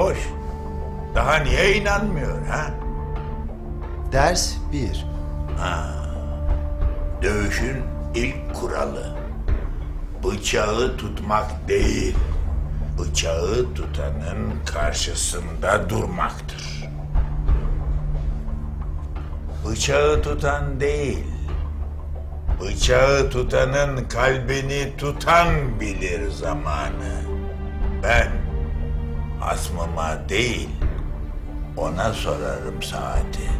boş. Daha niye inanmıyor ha? Ders 1. Dövüşün ilk kuralı bıçağı tutmak değil, bıçağı tutanın karşısında durmaktır. Bıçağı tutan değil, bıçağı tutanın kalbini tutan bilir zamanı. Ben asmıma değil, ona sorarım saati.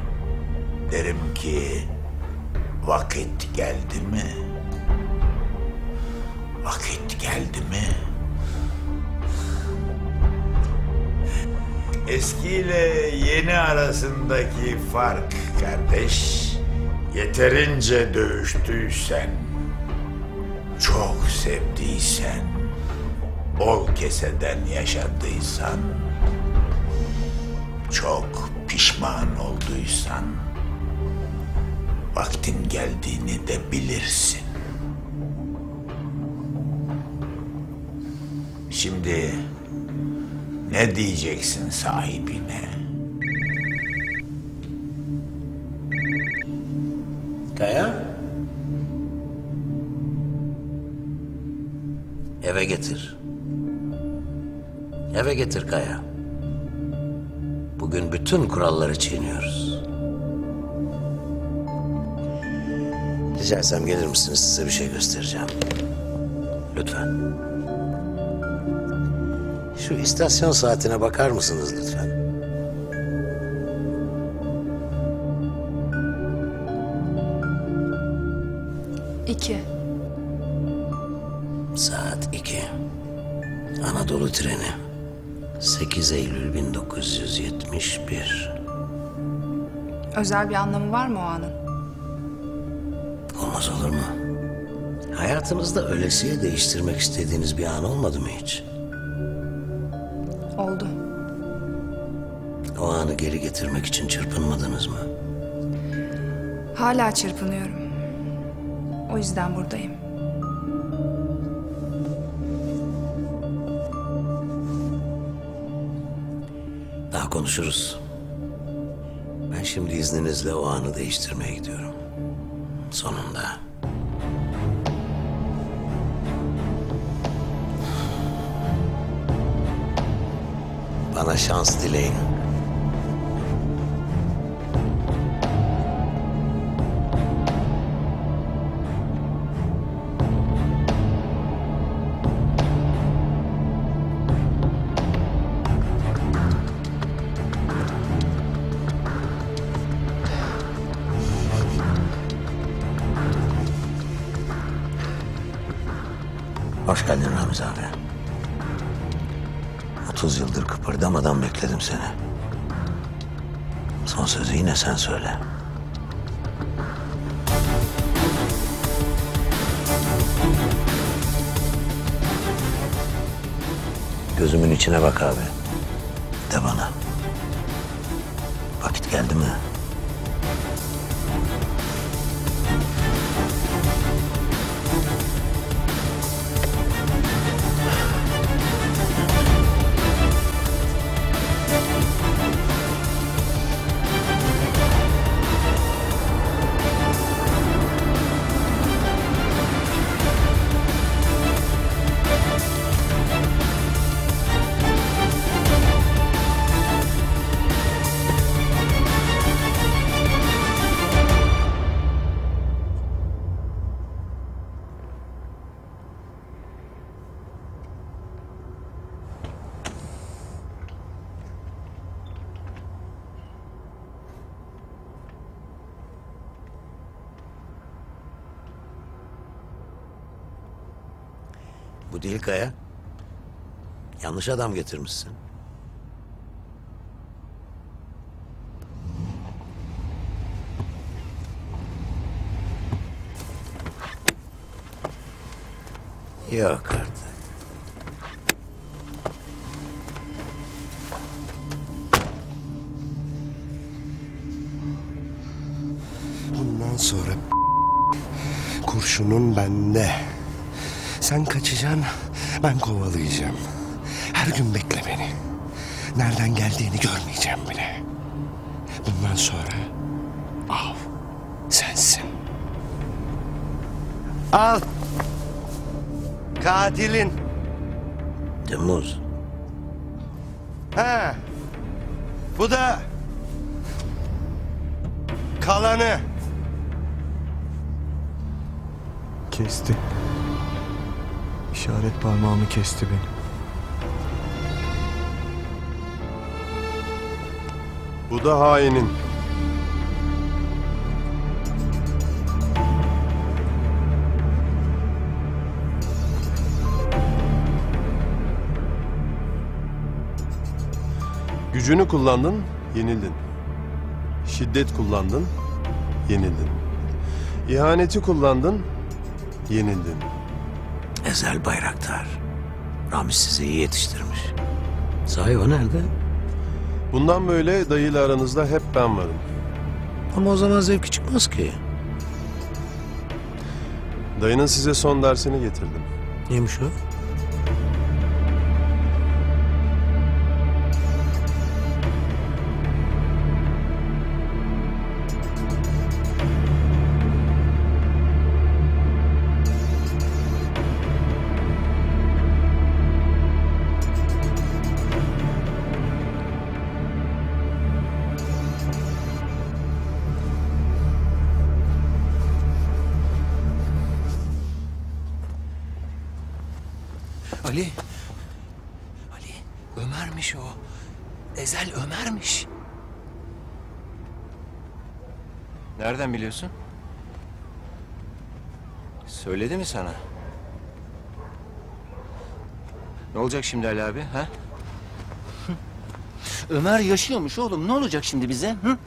Derim ki vakit geldi mi? Vakit geldi mi? Eski ile yeni arasındaki fark kardeş, yeterince dövüştüysen, çok sevdiysen, bol keseden yaşadıysan, çok pişman olduysan, vaktin geldiğini de bilirsin. Şimdi ne diyeceksin sahibine? Kaya? Eve getir. Eve getir Kaya. Bugün bütün kuralları çiğniyoruz. Rica etsem gelir misiniz? Size bir şey göstereceğim. Lütfen. Şu istasyon saatine bakar mısınız lütfen? İki. Saat 2. Anadolu treni. 8 Eylül 1971. Özel bir anlamı var mı o anın? Olmaz olur mu? Hayatınızda ölesiye değiştirmek istediğiniz bir an olmadı mı hiç? Oldu. O anı geri getirmek için çırpınmadınız mı? Hala çırpınıyorum. O yüzden buradayım. Konuşuruz. Ben şimdi izninizle o anı değiştirmeye gidiyorum. Sonunda. Bana şans dileyin. Hoş geldin Ramiz abi. 30 yıldır kıpırdamadan bekledim seni. Son sözü yine sen söyle. Gözümün içine bak abi. De bana. Vakit geldi mi? Bu değil Kaya. Yanlış adam getirmişsin. Yok artık. Bundan sonra kurşunun bende. Sen kaçacaksın, ben kovalayacağım. Her gün bekle beni. Nereden geldiğini görmeyeceğim bile. Bundan sonra av sensin. Al. Katilin. Temmuz. Ha. Bu da kalanı. Kesti. İşaret parmağımı kesti beni. Bu da hainin. Gücünü kullandın, yenildin. Şiddet kullandın, yenildin. İhaneti kullandın, yenildin. Ezel Bayraktar. Ramiz sizi iyi yetiştirmiş. Sahi o nerede? Bundan böyle dayıyla aranızda hep ben varım. Ama o zaman zevki çıkmaz ki. Dayının size son dersini getirdim. Neymiş o? Ali. Ali. Ömer'miş o. Ezel Ömer'miş. Nereden biliyorsun? Söyledi mi sana? Ne olacak şimdi Ali abi ha? Ömer yaşıyormuş oğlum. Ne olacak şimdi bize? Hı?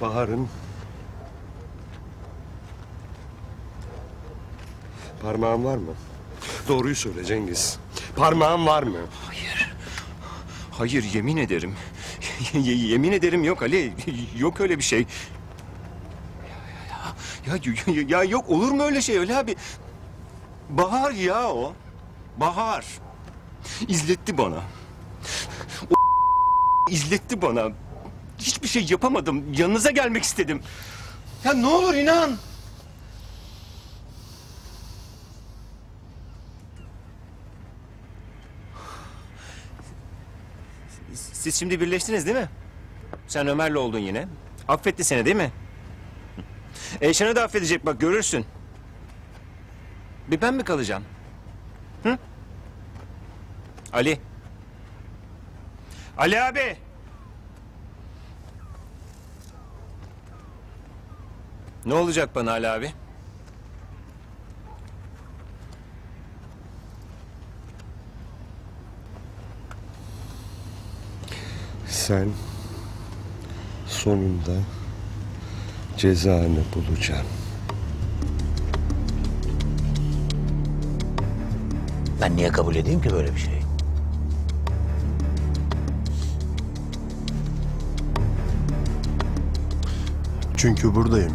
Bahar'ın parmağın var mı? Doğruyu söyle Cengiz. Parmağın var mı? Hayır. Hayır yemin ederim. Y- yemin ederim yok Ali. Yok öyle bir şey. Ya, ya, ya, ya yok olur mu öyle şey öyle abi? Bahar ya o. Bahar. İzletti bana. O izletti bana. Hiçbir şey yapamadım. Yanınıza gelmek istedim. Ya ne olur inan. Siz şimdi birleştiniz değil mi? Sen Ömer'le oldun yine. Affetti seni değil mi? Eyşan'ı da affedecek bak görürsün. Bir ben mi kalacağım? Hı? Ali. Ali abi. Ne olacak bana Ali abi? Sen sonunda cezanı bulacaksın. Ben niye kabul edeyim ki böyle bir şey? Çünkü buradayım.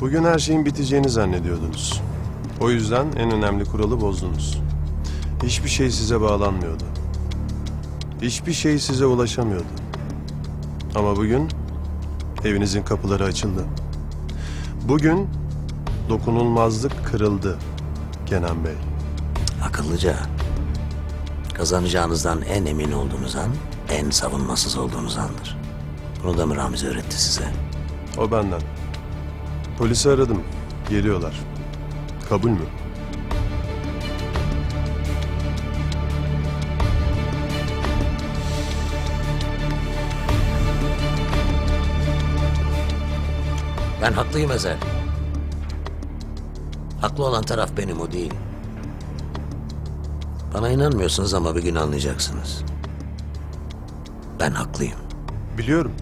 Bugün her şeyin biteceğini zannediyordunuz. O yüzden en önemli kuralı bozdunuz. Hiçbir şey size bağlanmıyordu. Hiçbir şey size ulaşamıyordu. Ama bugün evinizin kapıları açıldı. Bugün dokunulmazlık kırıldı Kenan Bey. Akıllıca. Kazanacağınızdan en emin olduğunuz an, en savunmasız olduğunuz andır. Bunu da mı Ramiz öğretti size? O benden. Polisi aradım. Geliyorlar. Kabul mü? Ben haklıyım Ezel. Haklı olan taraf benim o değil. Bana inanmıyorsunuz ama bir gün anlayacaksınız. Ben haklıyım. Biliyorum.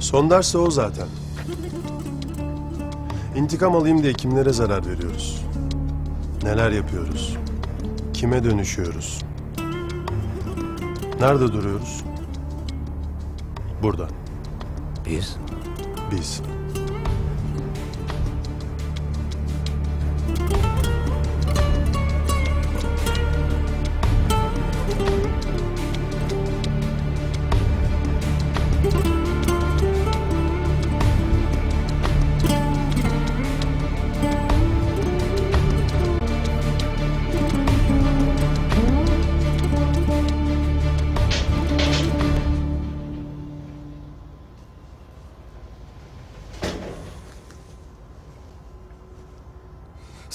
Son ders de o zaten. İntikam alayım diye kimlere zarar veriyoruz? Neler yapıyoruz? Kime dönüşüyoruz? Nerede duruyoruz? Burada. Biz Biz.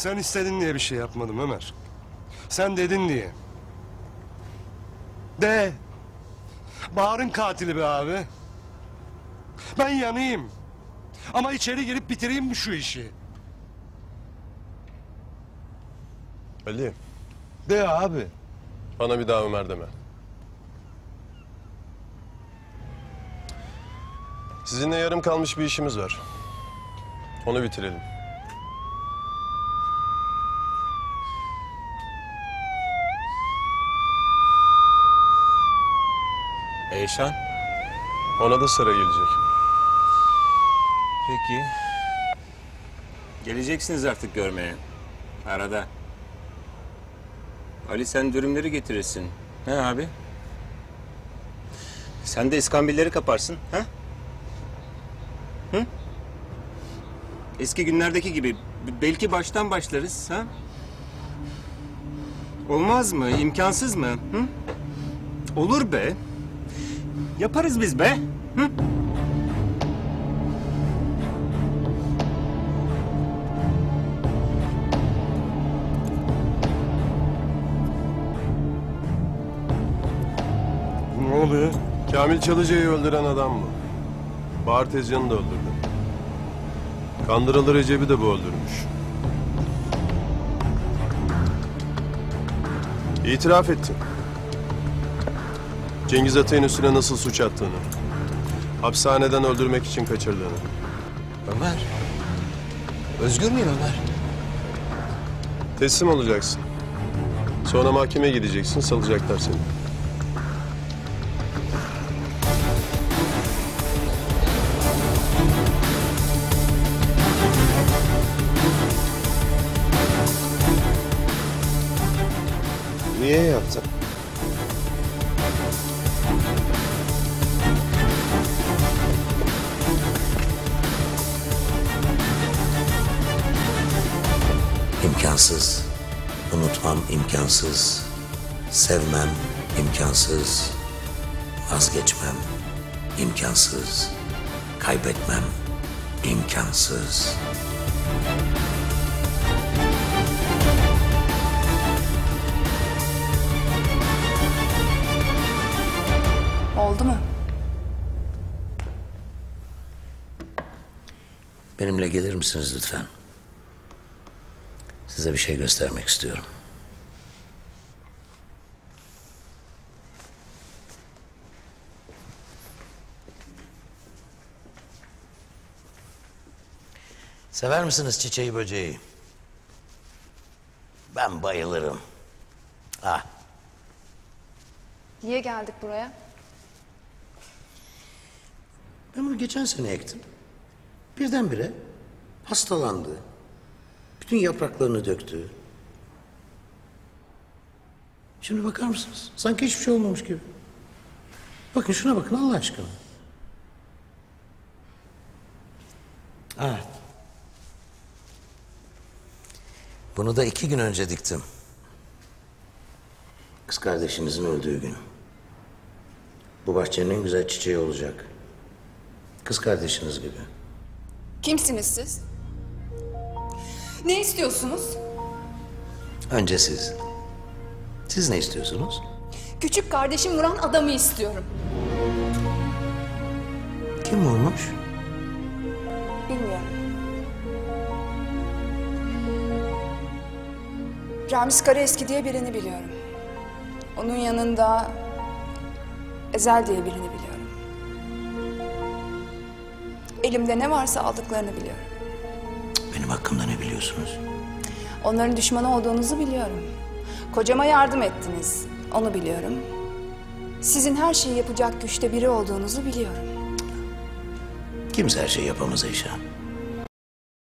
Sen istedin diye bir şey yapmadım Ömer. Sen dedin diye. De. Bahar'ın katili be abi. Ben yanayım. Ama içeri girip bitireyim mi şu işi? Ali, De abi. bana bir daha Ömer deme. Sizinle yarım kalmış bir işimiz var. Onu bitirelim. Eyşan. Ona da sıra gelecek. Peki. Geleceksiniz artık görmeye. Arada. Ali sen dürümleri getirirsin. He abi? Sen de iskambilleri kaparsın. Ha? Hı? Eski günlerdeki gibi belki baştan başlarız. Ha? Olmaz mı? İmkansız mı? Hı? Olur be. Yaparız biz be. Hı? Ne oluyor? Kamil Çalıcı'yı öldüren adam bu. Bahar Tezcan'ı da öldürdü. Kandıralı Recep'i de bu öldürmüş. İtiraf ettin. Cengiz Atay'ın üstüne nasıl suç attığını. Hapishaneden öldürmek için kaçırdığını. Ömer. Özgür müyüm Ömer? Teslim olacaksın. Sonra mahkemeye gideceksin, salacaklar seni. Niye yaptın? İmkansız. Unutmam imkansız. Sevmem imkansız. Vazgeçmem imkansız. Kaybetmem imkansız. Oldu mu? Benimle gelir misiniz lütfen? Size bir şey göstermek istiyorum. Sever misiniz çiçeği böceği? Ben bayılırım. Ah, Niye geldik buraya? ben bunu geçen sene ektim. Birdenbire hastalandı. Bütün yapraklarını döktü. Şimdi bakar mısınız? Sanki hiçbir şey olmamış gibi. Bakın şuna bakın Allah aşkına. Ha. Bunu da iki gün önce diktim. Kız kardeşinizin öldüğü gün. Bu bahçenin en güzel çiçeği olacak. Kız kardeşiniz gibi. Kimsiniz siz? Ne istiyorsunuz? Önce siz. Siz ne istiyorsunuz? Küçük kardeşim vuran adamı istiyorum. Kim vurmuş? Bilmiyorum. Ramiz Karaeski diye birini biliyorum. Onun yanında Ezel diye birini biliyorum. Elimde ne varsa aldıklarını biliyorum. Benim hakkımda ne biliyorsunuz? Onların düşmanı olduğunuzu biliyorum. Kocama yardım ettiniz. Onu biliyorum. Sizin her şeyi yapacak güçte biri olduğunuzu biliyorum. Kimse her şeyi yapamaz Eyşan.